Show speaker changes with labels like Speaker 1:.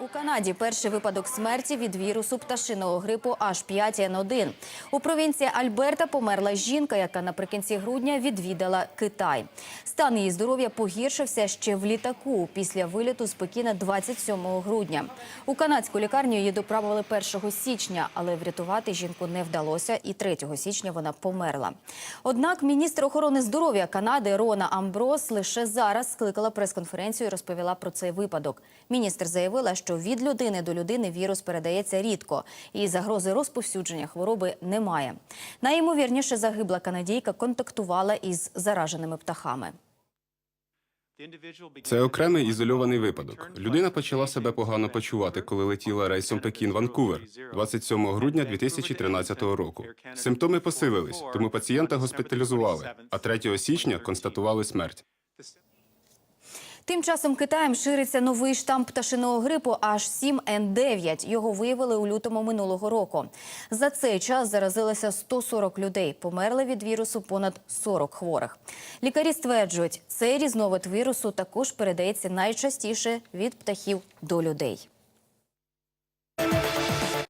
Speaker 1: У Канаді перший випадок смерті від вірусу пташиного грипу H5N1. У провінції Альберта померла жінка, яка наприкінці грудня відвідала Китай. Стан її здоров'я погіршився ще в літаку після виліту з Пекіна 27 грудня. У канадську лікарню її доправили 1 січня, але врятувати жінку не вдалося, і 3 січня вона померла. Однак міністр охорони здоров'я Канади Рона Амброс лише зараз скликала прес-конференцію і розповіла про цей випадок. Міністр заявила, що від людини до людини вірус передається рідко, і загрози розповсюдження хвороби немає. Найімовірніше загибла канадійка контактувала із зараженими птахами.
Speaker 2: Це окремий ізольований випадок. Людина почала себе погано почувати, коли летіла рейсом Пекін-Ванкувер 27 грудня 2013 року. Симптоми посилились, тому пацієнта госпіталізували. А 3 січня констатували смерть.
Speaker 1: Тим часом Китаєм шириться новий штам пташиного грипу H7N9. Його виявили у лютому минулого року. За цей час заразилося 140 людей. Померли від вірусу понад 40 хворих. Лікарі стверджують, цей різновид вірусу також передається найчастіше від птахів до людей.